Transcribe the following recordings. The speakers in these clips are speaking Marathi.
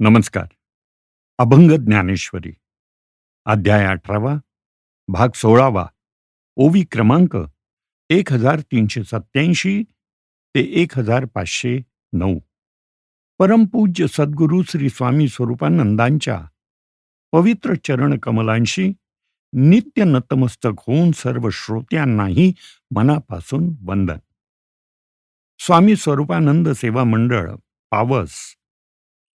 नमस्कार. अभंग ज्ञानेश्वरी. अध्याय अठरावा भाग सोळावा ओवी क्रमांक एक हजार तीनशे सत्याऐंशी ते एक हजार पाचशे नऊ. परमपूज्य सद्गुरू श्री स्वामी स्वरूपानंदांच्या पवित्र चरण कमलांशी नित्य नतमस्तक होऊन सर्व श्रोत्यांनाही मनापासून वंदन. स्वामी स्वरूपानंद सेवा मंडळ पावस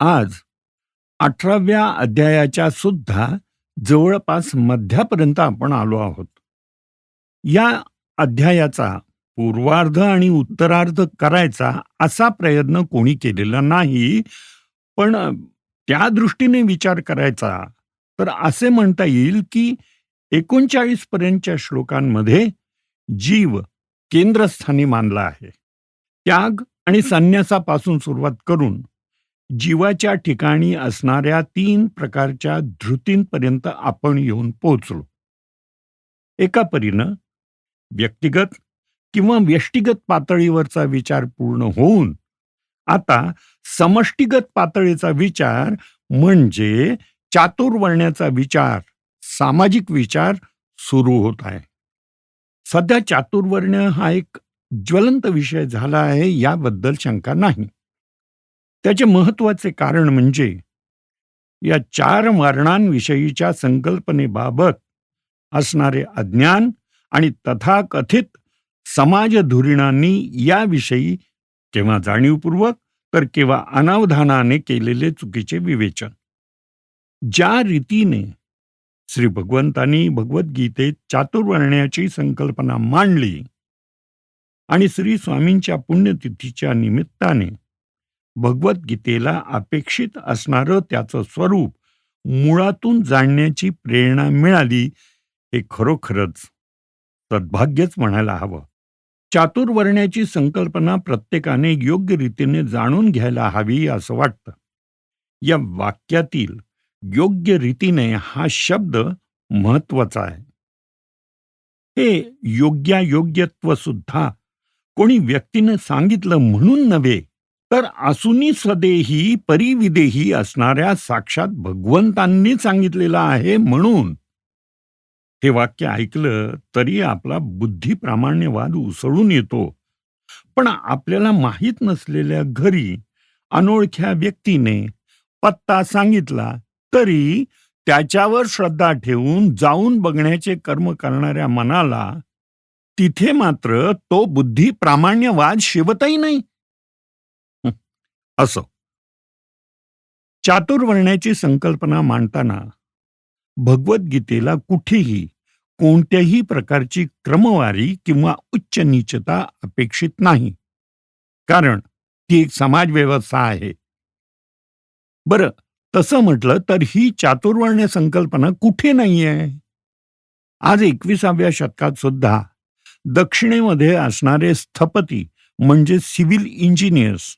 आज अठराव्या अध्यायाच्या सुद्धा जवळपास मध्यापर्यंत आपण आलो आहोत. या अध्यायाचा पूर्वार्ध आणि उत्तरार्ध करायचा असा प्रयत्न कोणी केलेला नाही पण त्या दृष्टीने विचार करायचा तर असे म्हणता येईल की एकोणचाळीस पर्यंतच्या श्लोकांमध्ये जीव केंद्रस्थानी मानला आहे. त्याग आणि संन्यासापासून सुरुवात करून जीवाच्या ठिकाणी असणाऱ्या तीन प्रकारच्या धृतींपर्यंत आपण येऊन पोहोचलो. एका परीनं व्यक्तिगत किंवा व्यष्टिगत पातळीवरचा विचार पूर्ण होऊन आता समष्टिगत पातळीचा विचार म्हणजे चातुर्वर्ण्याचा विचार सामाजिक विचार सुरू होत आहे. सध्या चातुर्वर्ण्य हा एक ज्वलंत विषय झाला आहे याबद्दल शंका नाही. त्याचे महत्त्वाचे कारण म्हणजे या चार वर्णांविषयीच्या संकल्पनेबाबत असणारे अज्ञान आणि तथाकथित समाजधुरीणांनी याविषयी केव्हा जाणीवपूर्वक तर केव्हा अनावधानाने केलेले चुकीचे विवेचन. ज्या रीतीने श्री भगवंतांनी भगवद्गीतेत चातुर्वर्ण्याची संकल्पना मांडली आणि श्री स्वामींच्या पुण्यतिथीच्या निमित्ताने भगवद्गीतेला अपेक्षित असणारं त्याचं स्वरूप मुळातून जाणण्याची प्रेरणा मिळाली हे खरोखरच सद्भाग्यच म्हणायला हवं. चातुर्वर्ण्याची संकल्पना प्रत्येकाने योग्य रीतीने जाणून घ्यायला हवी असं वाटतं. या वाक्यातील योग्य रीतीने हा शब्द महत्त्वाचा आहे. हे योग्यायोग्यत्व सुद्धा कोणी व्यक्तीने सांगितलं म्हणून नव्हे तर असुनी स्वदेही परिविदेही असणाऱ्या साक्षात भगवंतांनी सांगितलेलं आहे म्हणून. हे वाक्य ऐकलं तरी आपला बुद्धिप्रामाण्यवाद उसळून येतो. पण आपल्याला माहीत नसलेल्या घरी अनोळख्या व्यक्तीने पत्ता सांगितला तरी त्याच्यावर श्रद्धा ठेवून जाऊन बघण्याचे कर्म करणाऱ्या मनाला तिथे मात्र तो बुद्धी प्रामाण्यवाद शिवतही नाही. असो. चातुर्वर्ण्याची संकल्पना मांडताना भगवद्गीतेला कुठेही कोणत्याही प्रकारची क्रमवारी किंवा उच्च नीचता अपेक्षित नाही. कारण ती एक समाज व्यवस्था आहे. बरं तसं म्हटलं तर ही चातुर्वर्ण्य संकल्पना कुठे नाहीये? आज एकविसाव्या शतकात सुद्धा दक्षिणेमध्ये असणारे स्थपती म्हणजे सिव्हिल इंजिनियर्स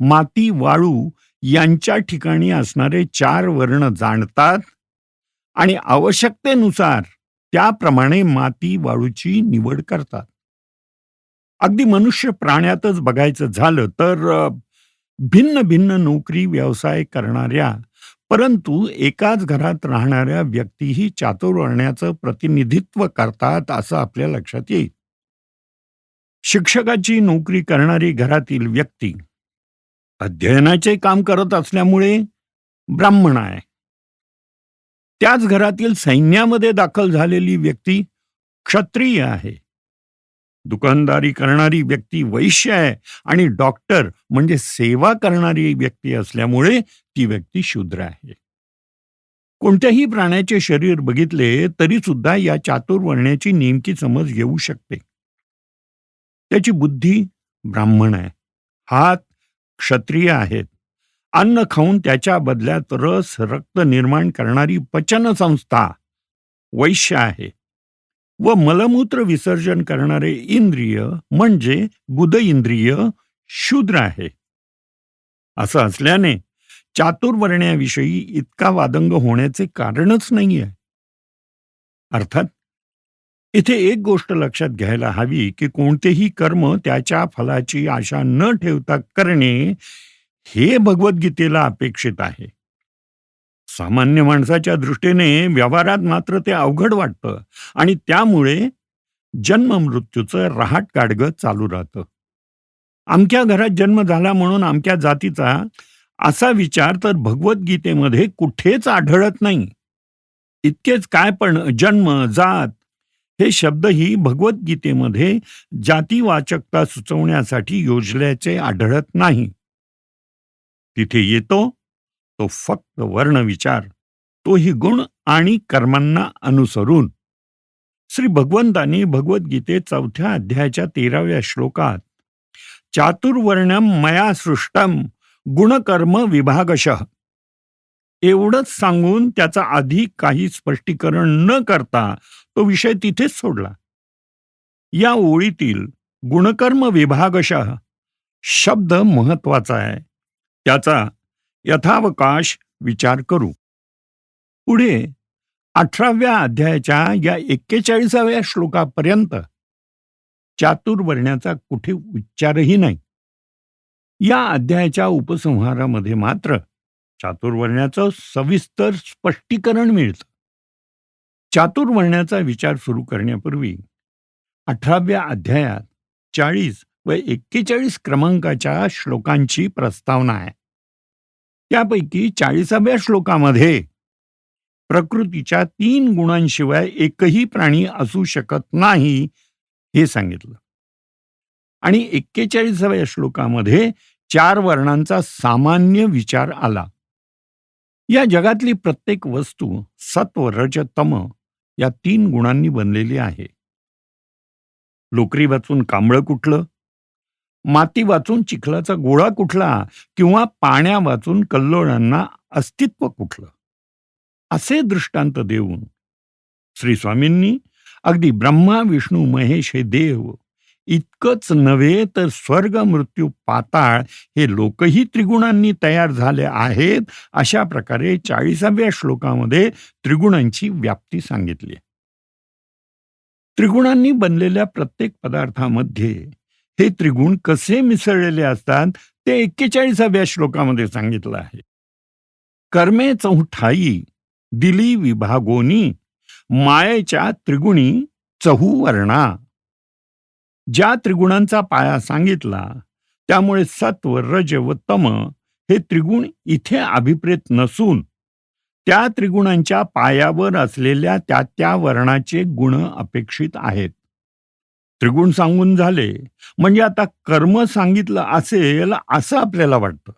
माती वाळू यांच्या ठिकाणी असणारे चार वर्ण जाणतात आणि आवश्यकतेनुसार त्याप्रमाणे माती वाळूची निवड करतात. अगदी मनुष्य प्राण्यातच बघायचं झालं तर भिन्न भिन्न नोकरी व्यवसाय करणाऱ्या परंतु एकाच घरात राहणाऱ्या व्यक्तीही चातुर्वर्ण्याचं प्रतिनिधित्व करतात असं आपल्या लक्षात येईल. शिक्षकाची नोकरी करणारी घरातील व्यक्ती अध्ययनाचे काम करत असल्यामुळे ब्राह्मण आहे. त्याच घरातील सैन्यामध्ये दाखल झालेली व्यक्ती क्षत्रिय आहे. दुकानदारी करणारी व्यक्ती वैश्य आहे आणि डॉक्टर म्हणजे सेवा करणारी व्यक्ती असल्यामुळे ती व्यक्ती शूद्र आहे. कोणत्याही प्राण्याचे शरीर बघितले तरी सुद्धा या चातुर्वर्ण्याची नेमकी समज येऊ शकते. त्याची बुद्धी ब्राह्मण आहे. हात क्षत्रिय आहेत. अन्न खाऊन त्याच्या बदल्यात रस रक्त निर्माण करणारी पचन संस्था वैश्य आहे. व मलमूत्र विसर्जन करणारे इंद्रिय म्हणजे गुद इंद्रिय शूद्र आहे. असं असल्याने चातुर्वर्ण्याविषयी इतका वादंग होण्याचे कारणच नाहीये. अर्थात इथे एक गोष्ट लक्षात घ्यायला हवी की कोणतेही कर्म त्याच्या फलाची आशा न ठेवता करणे हे भगवद्गीतेला अपेक्षित आहे. सामान्य माणसाच्या दृष्टीने व्यवहारात मात्र ते अवघड वाटतं आणि त्यामुळे जन्म मृत्यूचं रहाट काडगं चालू राहतं. आमच्या घरात जन्म झाला म्हणून आमच्या जातीचा असा विचार तर भगवद्गीतेमध्ये कुठेच आढळत नाही. इतकेच काय पण जन्म जात हे शब्दही भगवद्गीतेमध्ये जातीवाचकता सुचवण्यासाठी योजल्याचे आढळत नाही. तिथे येतो तो फक्त वर्ण विचार तोही गुण आणि कर्मांना अनुसरून. श्री भगवंतांनी भगवद्गीते चौथ्या अध्यायाच्या तेराव्या श्लोकात चातुर्वर्णम मया सृष्टम गुणकर्म विभागशः. एवढंच सांगून त्याचा आधी काही स्पष्टीकरण न करता तो विषय तिथेच सोडला. या ओळीतील गुणकर्म विभागशः शब्द महत्त्वाचा आहे. त्याचा यथावकाश विचार करू. पुढे अठराव्या अध्यायाच्या या एक्केचाळीसाव्या श्लोकापर्यंत चातुर्वर्ण्याचा कुठे उच्चारही नाही. या अध्यायाच्या उपसंहारामध्ये मात्र चातुर्वर्ण्याचं सविस्तर स्पष्टीकरण मिळतं. चातुर्वर्ण्याचा विचार सुरू करण्यापूर्वी अठराव्या अध्यायात चाळीस व एक्केचाळीस क्रमांकाच्या श्लोकांची प्रस्तावना आहे. त्यापैकी चाळीसाव्या श्लोकामध्ये प्रकृतीच्या तीन गुणांशिवाय एकही प्राणी असू शकत नाही हे सांगितलं. आणि एक्केचाळीसाव्या श्लोकामध्ये चार वर्णांचा सामान्य विचार आला. या जगातली प्रत्येक वस्तू सत्व रज तम या तीन गुणांनी बनलेली आहे. लोकरी वाचून कांबळं कुठलं? माती वाचून चिखलाचा गोळा कुठला? किंवा पाण्या वाचून कल्लोळांना अस्तित्व कुठलं? असे दृष्टांत देऊन श्री स्वामींनी अगदी ब्रह्मा विष्णू महेश हे देव इतकंच नव्हे तर स्वर्ग मृत्यू पाताळ हे लोकही त्रिगुणांनी तयार झाले आहेत. अशा प्रकारे चाळीसाव्या श्लोकामध्ये त्रिगुणांची व्याप्ती सांगितली त्रिगुणांनी बनलेल्या प्रत्येक पदार्थामध्ये हे त्रिगुण कसे मिसळलेले असतात ते एक्केचाळीसाव्या श्लोकामध्ये सांगितलं आहे. कर्मे चौठाई दिली विभागोनी मायेच्या त्रिगुणी चहू वर्णा ज्या त्रिगुणांचा पाया सांगितला त्यामुळे सत्व रज व तम हे त्रिगुण इथे अभिप्रेत नसून त्या त्रिगुणांच्या पायावर असलेल्या त्या त्या वर्णाचे गुण अपेक्षित आहेत. त्रिगुण सांगून झाले म्हणजे आता कर्म सांगितलं असेल असं आपल्याला वाटतं.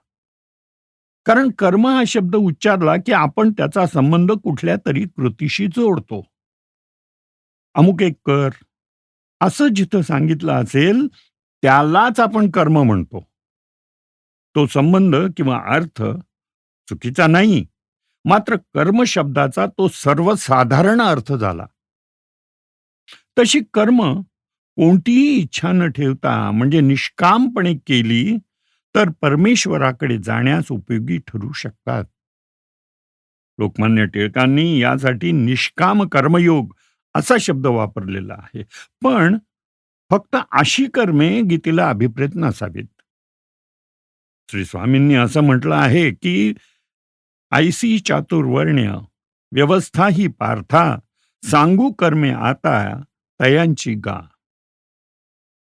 कारण कर्म हा शब्द उच्चारला की आपण त्याचा संबंध कुठल्या तरी कृतीशी जोडतो. अमुक एक कर असं जिथं सांगितलं असेल त्यालाच आपण कर्म म्हणतो. तो संबंध किंवा अर्थ चुकीचा नाही. मात्र कर्म शब्दाचा तो सर्वसाधारण अर्थ झाला. तशी कर्म कोणतीही इच्छा न ठेवता म्हणजे निष्कामपणे केली तर परमेश्वराकडे जाण्यास उपयोगी ठरू शकतात. लोकमान्य टिळकांनी यासाठी निष्काम कर्मयोग असा शब्द वापरलेला आहे. पण फक्त अशी कर्मे गीतेला अभिप्रेत नसावीत. श्री स्वामींनी असं म्हटलं आहे की आयसी चातुर्वर्ण्य व्यवस्था ही पार्था सांगू कर्मे आता तयांची गा.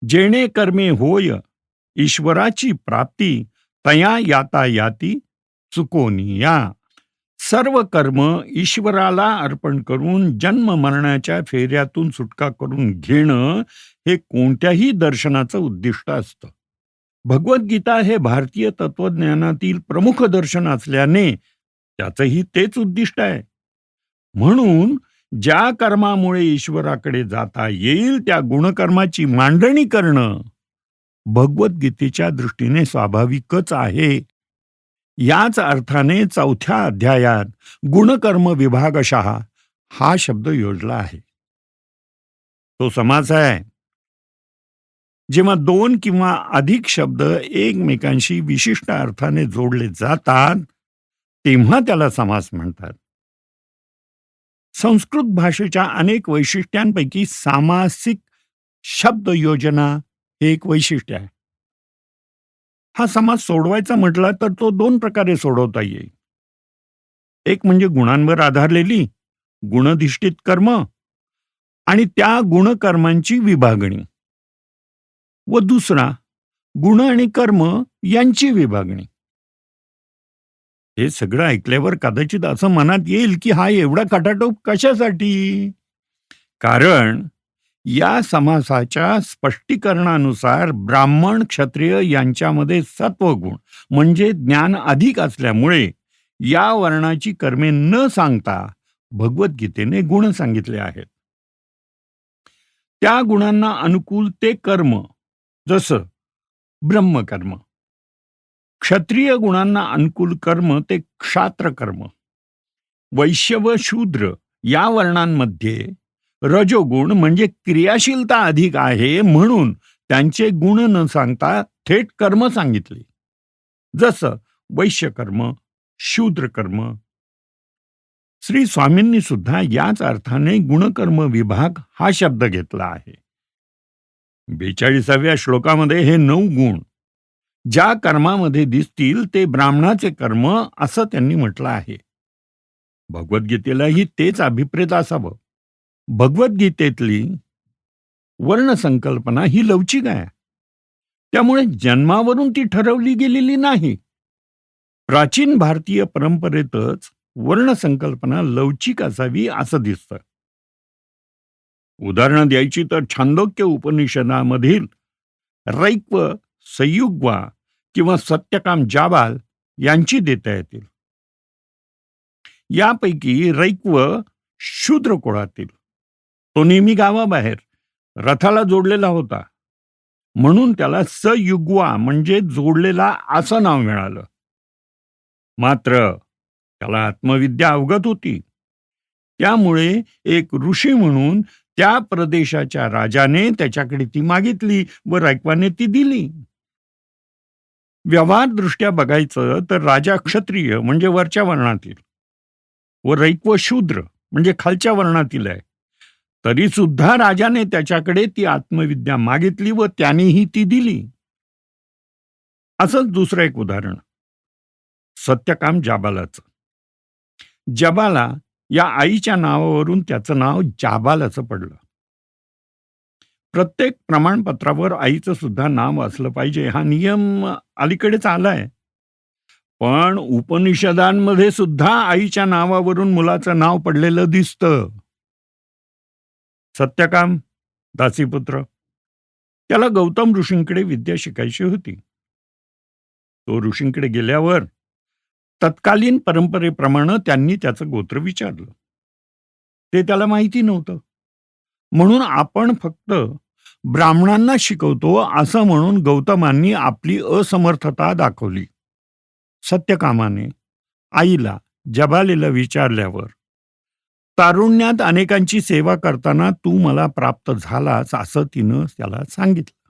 जेणे कर्मे होय ईश्वराची प्राप्ती तया याता याती चुकोनी या सर्व कर्म ईश्वराला अर्पण करून जन्म मरणाच्या फेऱ्यातून सुटका करून घेणं हे कोणत्याही दर्शनाचं उद्दिष्ट असतं. भगवद्गीता हे भारतीय तत्वज्ञानातील प्रमुख दर्शन असल्याने त्याचंही तेच उद्दिष्ट आहे. म्हणून ज्या कर्मामुळे ईश्वराकडे जाता येईल त्या गुणकर्माची मांडणी करणं भगवद्गीतेच्या दृष्टीने स्वाभाविकच आहे. याच अर्थाने चौथ्या अध्यायात गुणकर्म विभागशः हा शब्द योजला आहे. तो समास आहे. जेव्हा दोन किंवा अधिक शब्द एकमेकांशी विशिष्ट अर्थाने जोडले जातात तेव्हा त्याला समास म्हणतात. संस्कृत भाषेच्या अनेक वैशिष्ट्यांपैकी सामासिक शब्द योजना हे एक वैशिष्ट्य आहे. हा समाज सोडवायचा म्हटला तर तो दोन प्रकारे सोडवता येईल. एक म्हणजे गुणांवर आधारलेली गुणधिष्ठित कर्म आणि त्या गुणकर्मांची विभागणी. व दुसरा गुण आणि कर्म यांची विभागणी. हे सगळं ऐकल्यावर कदाचित असं मनात येईल की हा एवढा खटाटोप कशासाठी? कारण या समासाच्या स्पष्टीकरणानुसार ब्राह्मण क्षत्रिय यांच्यामध्ये सत्वगुण म्हणजे ज्ञान अधिक असल्यामुळे या वर्णाची कर्मे न सांगता भगवद्गीतेने गुण सांगितले आहेत. त्या गुणांना अनुकूल ते कर्म जसं ब्रह्मकर्म. क्षत्रिय गुणांना अनुकूल कर्म ते क्षात्र कर्म वैश्य व शूद्र या वर्णांमध्ये रजोगुण म्हणजे क्रियाशीलता अधिक आहे म्हणून त्यांचे गुण न सांगता थेट कर्म सांगितले. जसं वैश्यकर्म शूद्रकर्म. श्री स्वामींनी सुद्धा याच अर्थाने गुणकर्म विभाग हा शब्द घेतला आहे. बेचाळीसाव्या श्लोकामध्ये हे नऊ गुण ज्या कर्मामध्ये दिसतील ते ब्राह्मणाचे कर्म असं त्यांनी म्हटलं आहे. भगवद्गीतेलाही तेच अभिप्रेत असावं. भगवद्गीतेतली वर्णसंकल्पना ही लवचिक आहे. त्यामुळे जन्मावरून ती ठरवली गेलेली नाही. प्राचीन भारतीय परंपरेतच वर्णसंकल्पना लवचिक असावी असं दिसतं. उदाहरणं द्यायची तर छांदोक्य उपनिषदामधील रैक्व संयुग्वा किंवा सत्यकाम जाबाल यांची देता येतील. यापैकी रैक्व शूद्र कुळातील तो नेहमी गावाबाहेर रथाला जोडलेला होता. म्हणून त्याला सयुग्वा म्हणजे जोडलेला असं नाव मिळालं. मात्र त्याला आत्मविद्या अवगत होती. त्यामुळे एक ऋषी म्हणून त्या प्रदेशाच्या राजाने त्याच्याकडे ती मागितली व रायकवाने ती दिली. व्यवहार दृष्ट्या बघायचं तर राजा क्षत्रिय म्हणजे वरच्या वर्णातील व रैक्व शूद्र म्हणजे खालच्या वर्णातील आहे. तरी सुद्धा राजाने त्याच्याकडे ती आत्मविद्या मागितली व त्यानेही ती दिली. असंच दुसरं एक उदाहरण. सत्यकाम जाबालाचं. जबाला या आईच्या नावावरून त्याचं नाव जाबालाचं पडलं. प्रत्येक प्रमाणपत्रावर आईचं सुद्धा नाव असलं पाहिजे हा नियम अलीकडेच आलाय. पण उपनिषदांमध्ये सुद्धा आईच्या नावावरून मुलाचं नाव पडलेलं दिसतं. सत्यकाम दासीपुत्र. त्याला गौतम ऋषींकडे विद्या शिकायची होती. तो ऋषींकडे गेल्यावर तत्कालीन परंपरेप्रमाणे त्यांनी त्याचं गोत्र विचारलं. ते त्याला माहिती नव्हतं. म्हणून आपण फक्त ब्राह्मणांना शिकवतो असं म्हणून गौतमांनी आपली असमर्थता दाखवली. सत्यकामाने आईला जबालीला विचारल्यावर तारुण्यात अनेकांची सेवा करताना तू मला प्राप्त झालास असं तिनं त्याला सांगितलं.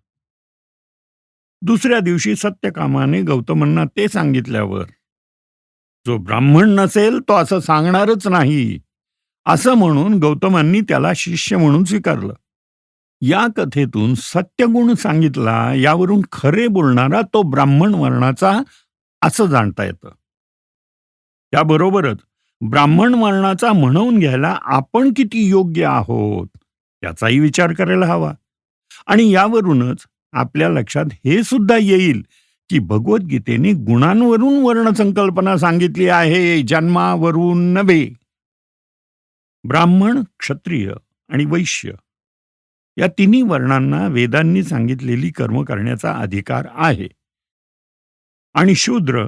दुसऱ्या दिवशी सत्यकामाने गौतमांना ते सांगितल्यावर जो ब्राह्मण नसेल तो असं सांगणारच नाही असं म्हणून गौतमांनी त्याला शिष्य म्हणून स्वीकारलं. या कथेतून सत्यगुण सांगितला यावरून खरे बोलणारा तो ब्राह्मण वर्णाचा असं जाणता येतं. त्याबरोबरच ब्राह्मण वर्णाचा म्हणवून घ्यायला आपण किती योग्य आहोत? याचाही विचार करायला हवा. आणि यावरूनच आपल्या लक्षात हे सुद्धा येईल की भगवद्गीतेने गुणांवरून वर्णसंकल्पना सांगितली आहे जन्मावरून नव्हे. ब्राह्मण क्षत्रिय आणि वैश्य या तिन्ही वर्णांना वेदांनी सांगितलेली कर्म करण्याचा अधिकार आहे. आणि शूद्र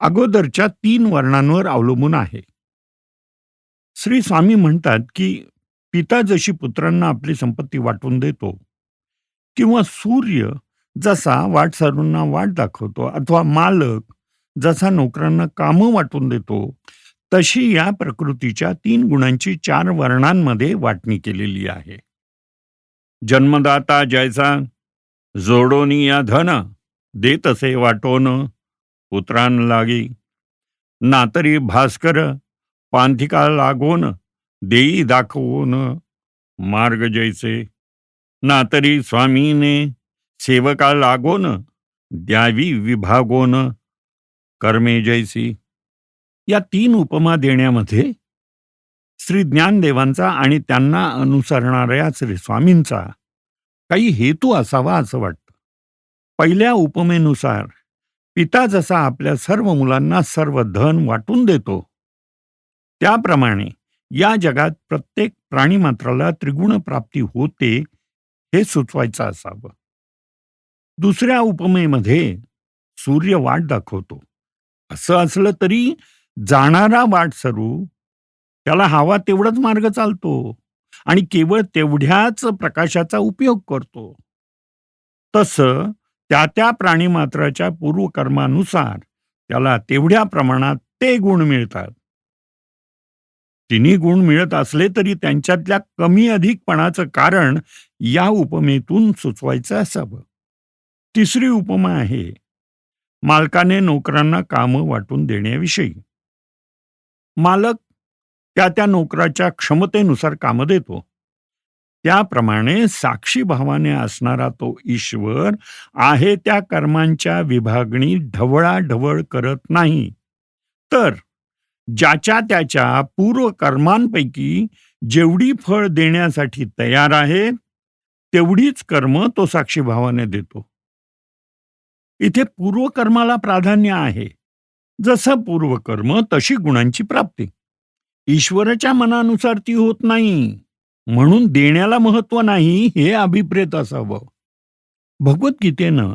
अगोदरच्या तीन वर्णांवर अवलंबून आहे. श्री स्वामी म्हणतात की पिता जशी पुत्रांना आपली संपत्ती वाटून देतो किंवा सूर्य जसा वाटसरूंना वाट दाखवतो अथवा मालक जसा नोकरांना कामं वाटून देतो तशी या प्रकृतीच्या तीन गुणांची चार वर्णांमध्ये वाटणी केलेली आहे. जन्मदाता जैसा जोडोनी या धन देत असे वाटोन पुत्रांलागी नातरी भास्कर पांथिका लागोन देई दाखवून मार्ग जैसे. नातरी स्वामीने सेवका लागोन द्यावी विभागोन कर्मे जैसी. या तीन उपमा देण्यामध्ये श्री ज्ञानदेवांचा आणि त्यांना अनुसरणाऱ्या श्री स्वामींचा काही हेतू असावा असं वाटतं. पहिल्या उपमेनुसार पिता जसा आपल्या सर्व मुलांना सर्व धन वाटून देतो त्याप्रमाणे या जगात प्रत्येक प्राणीमात्राला त्रिगुण प्राप्ती होते हे सुचवायचं असावं. दुसऱ्या उपमेमध्ये सूर्य वाट दाखवतो. असं असलं तरी जाणारा वाट सरू त्याला हवा तेवढाच मार्ग चालतो आणि केवळ तेवढ्याच प्रकाशाचा उपयोग करतो. तसं त्या त्या प्राणीमात्राच्या पूर्वकर्मानुसार त्याला तेवढ्या प्रमाणात ते गुण मिळतात. तिन्ही गुण मिळत असले तरी त्यांच्यातल्या कमी अधिकपणाचं कारण या उपमेतून सुचवायचं असावं. तिसरी उपमा आहे मालकाने नोकरांना कामं वाटून देण्याविषयी. मालक त्या त्या नोकराच्या क्षमतेनुसार कामं देतो. त्याप्रमाणे साक्षी भावाने असणारा तो ईश्वर आहे त्या कर्मांच्या विभागणी ढवळाढवळ करत नाही. तर ज्याच्या त्याच्या पूर्वकर्मांपैकी जेवढी फळ देण्यासाठी तयार आहे तेवढीच कर्म तो साक्षी भावाने देतो. इथे पूर्वकर्माला प्राधान्य आहे. जसं पूर्वकर्म तशी गुणांची प्राप्ती. ईश्वराच्या मनानुसार ती होत नाही. म्हणून देण्याला महत्त्व नाही हे अभिप्रेत असावं. भगवद्गीतेनं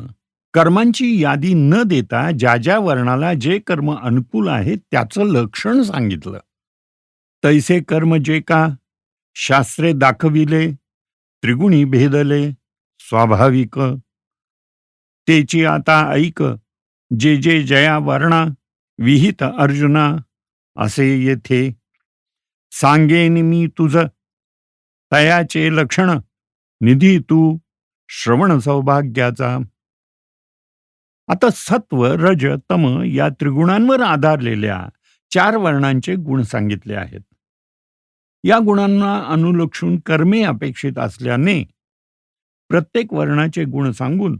कर्मांची यादी न देता ज्या ज्या वर्णाला जे कर्म अनुकूल आहे त्याचं लक्षण सांगितलं. तैसे कर्म जे का? शास्त्रे दाखविले त्रिगुणी भेदले स्वाभाविक. तेची आता ऐक जे जे जया वर्णा विहित अर्जुना असे येथे. सांगेन मी तुझ तयाचे लक्षण निधी तू श्रवण सौभाग्याचा. आता सत्व रज तम या त्रिगुणांवर आधारलेल्या चार वर्णांचे गुण सांगितले आहेत. या गुणांना अनुलक्षून कर्मे अपेक्षित असल्याने प्रत्येक वर्णाचे गुण सांगून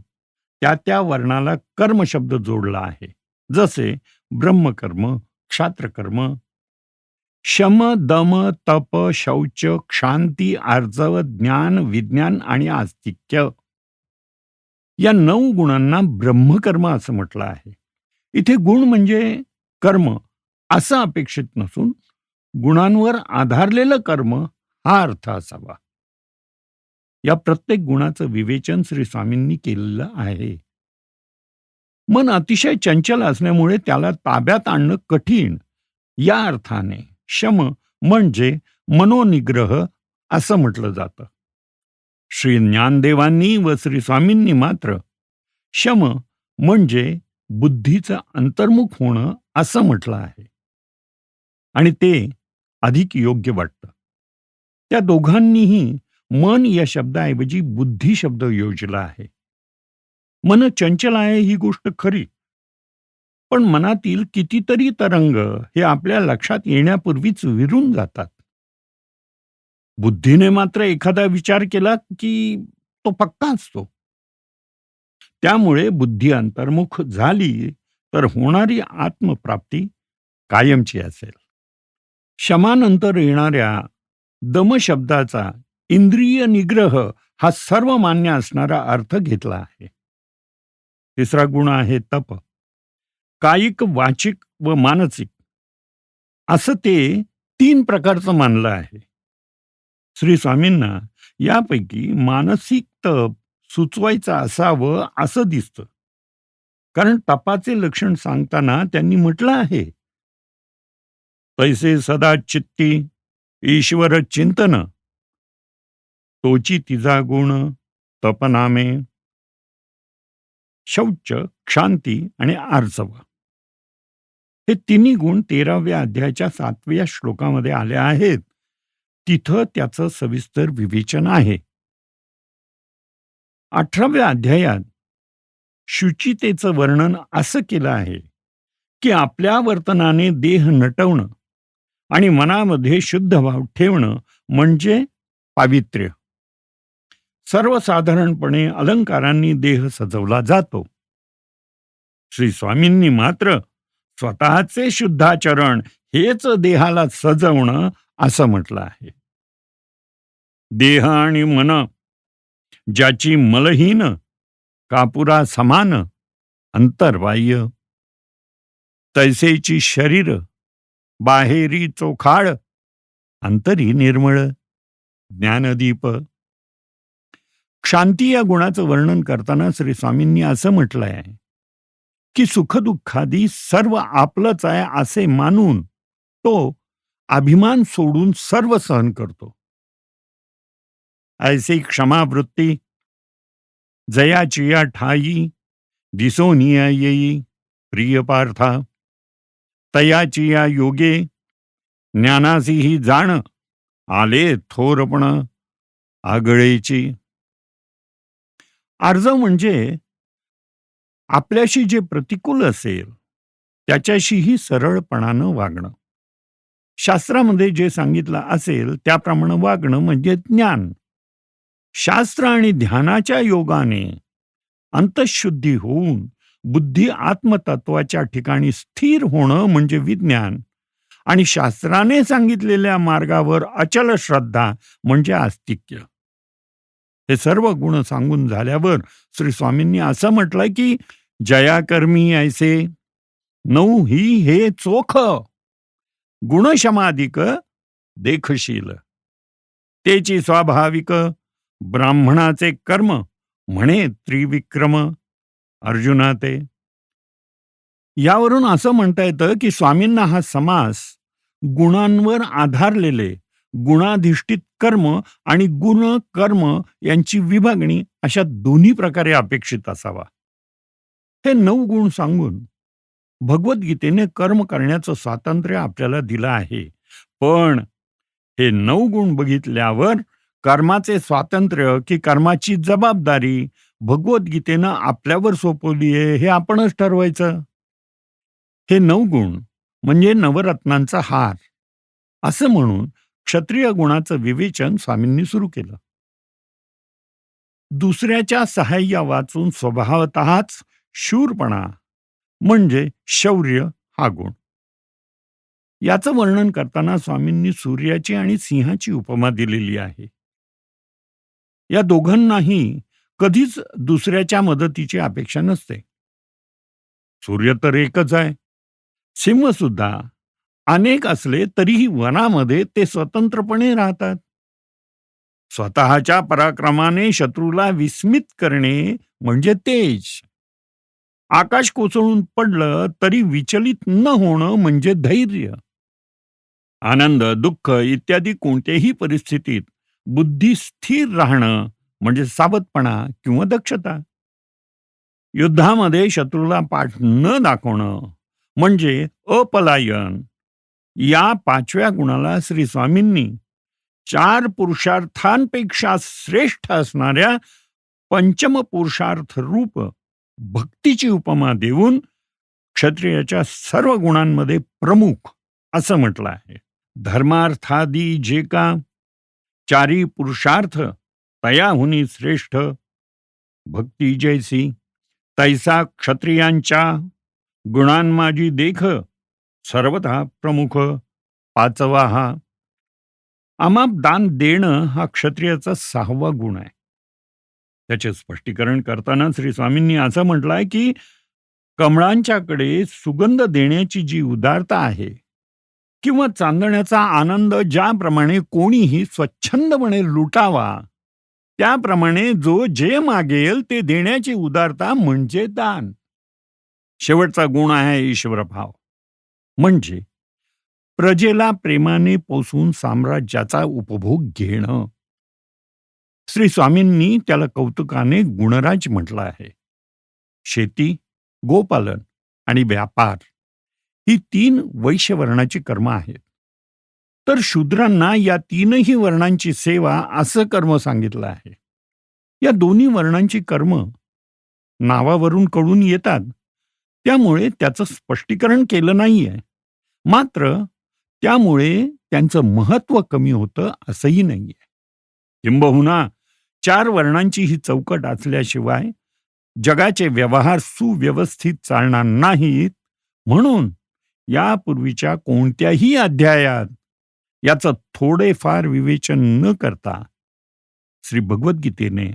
त्या त्या वर्णाला कर्म शब्द जोडला आहे. जसे ब्रह्मकर्म क्षात्रकर्म शम दम तप शौच क्षांती आर्जव ज्ञान विज्ञान आणि आस्तिक्य या नऊ गुणांना ब्रह्मकर्म असं म्हटलं आहे. इथे गुण म्हणजे कर्म असं अपेक्षित नसून गुणांवर आधारलेलं कर्म हा अर्थ असावा. या प्रत्येक गुणाचं विवेचन श्री स्वामींनी केलेलं आहे. मन अतिशय चंचल असल्यामुळे त्याला ताब्यात आणणं कठीण. या अर्थाने शम म्हणजे मनोनिग्रह असं म्हटलं जातं. श्री ज्ञानदेवांनी व श्री स्वामींनी मात्र शम म्हणजे बुद्धीचं अंतर्मुख होणं असं म्हटलं आहे. आणि ते अधिक योग्य वाटतं. त्या दोघांनीही मन या शब्दाऐवजी बुद्धी शब्द योजला आहे. मन चंचल आहे ही गोष्ट खरी. पण मनातील कितीतरी तरंग हे आपल्या लक्षात येण्यापूर्वीच विरून जातात. बुद्धीने मात्र एखादा विचार केला की तो पक्का असतो. त्यामुळे बुद्धी अंतर्मुख झाली तर होणारी आत्मप्राप्ती कायमची असेल. शमानंतर येणाऱ्या दम शब्दाचा इंद्रिय निग्रह हा सर्वमान्य असणारा अर्थ घेतला आहे. तिसरा गुण आहे तप. कायिक वाचिक व मानसिक. असं ते तीन प्रकारचं मानलं आहे. श्री स्वामींना यापैकी मानसिक तप सुचवायचं असावं असं दिसतं. कारण तपाचे लक्षण सांगताना त्यांनी म्हटलं आहे. पैसे सदा चित्ती ईश्वर चिंतन. तोची तिजा गुण तपनामे. शौच क्षांती आणि आर्जव. हे तिन्ही गुण तेराव्या अध्यायाच्या सातव्या श्लोकामध्ये आले आहेत. तिथं त्याचं सविस्तर विवेचन आहे. अठराव्या अध्यायात शुचितेचं वर्णन असं केलं आहे की आपल्या वर्तनाने देह नटवणं आणि मनामध्ये शुद्ध भाव ठेवणं म्हणजे पावित्र्य. सर्वसाधारणपणे अलंकारांनी देह सजवला जातो. श्री स्वामींनी मात्र स्वतःचे शुद्धाचरण हेच देहाला सजवणं असं म्हटलं आहे. देह आणि मन ज्याची मलहीन कापुरा समान अंतर्बाह्य. तैसेची शरीर बाहेरी चोखाळ अंतरी निर्मळ ज्ञानदीप. क्षांती या गुणाचं वर्णन करताना श्री स्वामींनी असं म्हटलंय आहे की सुखदुःखादी सर्व आपलंच आहे असे मानून तो अभिमान सोडून सर्व सहन करतो. ऐसी क्षमावृत्ती जयाचिया ठाई दिसोनिया येई प्रिय पार्था। तयाचिया योगे ज्ञानासीही जाण आले थोरपण आगळेची। अर्ज म्हणजे आपल्याशी जे प्रतिकूल असेल त्याच्याशीही सरळपणानं वागणं. शास्त्रामध्ये जे सांगितलं असेल त्याप्रमाणे वागणं म्हणजे ज्ञान. शास्त्र आणि ध्यानाच्या योगाने अंतशुद्धी होऊन बुद्धी आत्मतत्वाच्या ठिकाणी स्थिर होणं म्हणजे विज्ञान. आणि शास्त्राने सांगितलेल्या मार्गावर अचल श्रद्धा म्हणजे आस्तिक्य. हे सर्व गुण सांगून झाल्यावर श्री स्वामींनी असं म्हटलंय की जयाकर्मी ऐसे नऊ ही हे चोख गुणशमाधिक देखशील. तेची स्वाभाविक ब्राह्मणाचे कर्म म्हणे त्रिविक्रम. अर्जुना ते यावरून असं म्हणता येतं की स्वामींना हा समास गुणांवर आधारलेले गुणाधिष्ठित कर्म आणि गुण कर्म यांची विभागणी अशा दोन्ही प्रकारे अपेक्षित असावा. हे नऊ गुण सांगून भगवद्गीतेने कर्म करण्याचं स्वातंत्र्य आपल्याला दिलं आहे. पण हे नऊ गुण बघितल्यावर कर्माचे स्वातंत्र्य की कर्माची जबाबदारी भगवद्गीतेनं आपल्यावर सोपवली आहे हे आपणच ठरवायचं. हे नऊ गुण म्हणजे नवरत्नांचा हार. असं म्हणून क्षत्रिय गुणाचं विवेचन स्वामींनी सुरू केलं. दुसऱ्याच्या सहाय्या वाचून स्वभावतःच शूरपणा म्हणजे शौर्य हा गुण. याचं वर्णन करताना स्वामींनी सूर्याची आणि सिंहाची उपमा दिलेली आहे. या दोघांनाही कधीच दुसऱ्याच्या मदतीची अपेक्षा नसते. सूर्य तर एकच आहे. सिंह सुद्धा अनेक असले तरीही वनामध्ये ते स्वतंत्रपणे राहतात. स्वतःच्या पराक्रमाने शत्रूला विस्मित करणे म्हणजे तेज. आकाश कोसळून पडलं तरी विचलित न होणं म्हणजे धैर्य. आनंद दुःख इत्यादी कोणत्याही परिस्थितीत बुद्धी स्थिर राहणं म्हणजे सावधपणा किंवा दक्षता. युद्धामध्ये शत्रूला पाठ न दाखवणं म्हणजे अपलायन. या पाचव्या गुणाला श्री स्वामींनी चार पुरुषार्थांपेक्षा श्रेष्ठ असणाऱ्या पंचम पुरुषार्थ रूप भक्तीची उपमा देऊन क्षत्रियाच्या सर्व गुणांमध्ये प्रमुख असं म्हटलं आहे. धर्मार्थादी जे का चारी पुरुषार्थ तयाहुनी श्रेष्ठ। भक्ती जैसी तैसा क्षत्रियांच्या गुणांमाजी देख सर्वथा प्रमुख पाचवा हा। आमाप दान देणं हा क्षत्रियाचा सहावा गुण आहे। त्याचे स्पष्टीकरण करताना श्री स्वामींनी असं म्हटलंय की कमळांच्याकडे सुगंध देण्याची जी उदारता आहे किंवा चांदण्याचा आनंद ज्याप्रमाणे कोणीही स्वच्छंदपणे लुटावा त्याप्रमाणे जो जे मागेल ते देण्याची उदारता म्हणजे दान. शेवटचा गुण आहे ईश्वरभाव म्हणजे प्रजेला प्रेमाने पोसून साम्राज्याचा उपभोग घेणं. श्री स्वामींनी त्याला कौतुकाने गुणराज म्हटलं आहे. शेती गोपालन आणि व्यापार. ही तीन वैश्य वर्णाची कर्म आहेत. तर शूद्रांना या तीनही वर्णांची सेवा असं कर्म सांगितलं आहे. या दोन्ही वर्णांची कर्म नावावरून कळून येतात. त्यामुळे त्याचं स्पष्टीकरण केलं नाहीये. मात्र त्यामुळे त्यांचं महत्त्व कमी होतं असंही नाहीये. किंबहुना चार वर्णांची ही चौकट असल्याशिवाय जगाचे व्यवहार सुव्यवस्थित चालणार नाहीत म्हणून यापूर्वीच्या कोणत्याही अध्यायात याचं थोडेफार विवेचन न करता श्री भगवद्गीतेने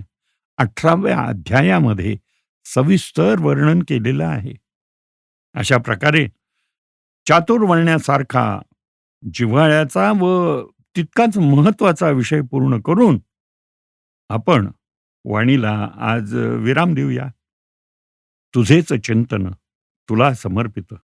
अठराव्या अध्यायामध्ये सविस्तर वर्णन केलेलं आहे. अशा प्रकारे चातुर्वर्ण्यासारखा जिव्हाळ्याचा व तितकाच महत्त्वाचा विषय पूर्ण करून आपण वाणीला आज विराम देऊया. तुझेच चिंतन तुला समर्पित.